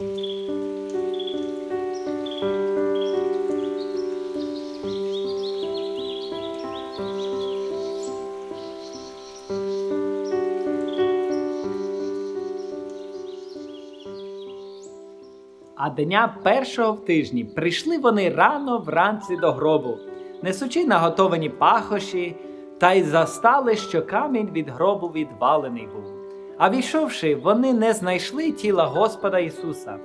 А дня першого в тижні прийшли вони рано вранці до гробу, несучи наготовані пахоші, та й застали, що камінь від гробу відвалений був. А війшовши, вони не знайшли тіла Господа Ісуса.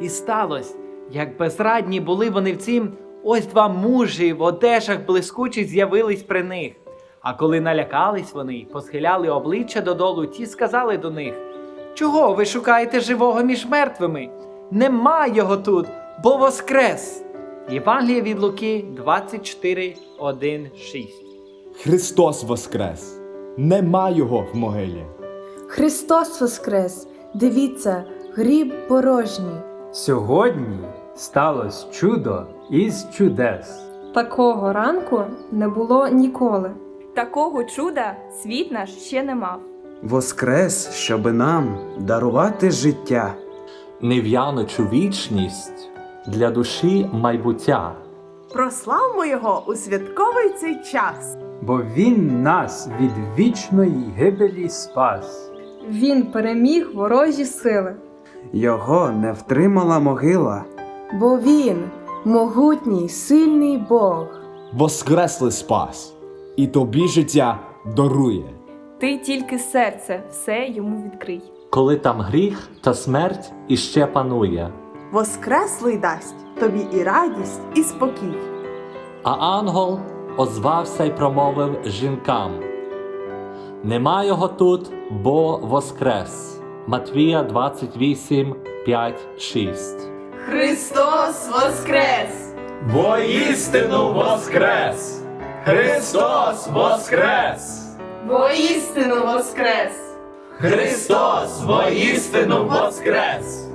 І сталося, як безрадні були вони в цім, ось два мужі в одежах блискучих з'явились при них. А коли налякались вони посхиляли обличчя додолу, ті сказали до них: Чого ви шукаєте живого між мертвими? Нема його тут, бо воскрес. Євангеліє від Луки 24, 1, 6. Христос воскрес! Нема його в могилі. Христос Воскрес! Дивіться, гріб порожній. Сьогодні сталося чудо із чудес. Такого ранку не було ніколи. Такого чуда світ наш ще не мав. Воскрес, щоби нам дарувати життя. нев'яночу вічність для душі майбуття. Прославмо його у святковий цей час. Бо Він нас від вічної гибелі спас. Він переміг ворожі сили, Його не втримала могила. бо він могутній, сильний Бог. Воскреслий спас, і тобі життя дарує. Ти тільки серце все йому відкрий. Коли там гріх та смерть іще панує, Воскреслий дасть тобі і радість, і спокій. а ангел озвався й промовив жінкам: Нема його тут, бо воскрес. Матвія 28, 5, 6. Христос Воскрес! Воістину воскрес! Христос воскрес! Воістину Воскрес! Христос воістину воскрес!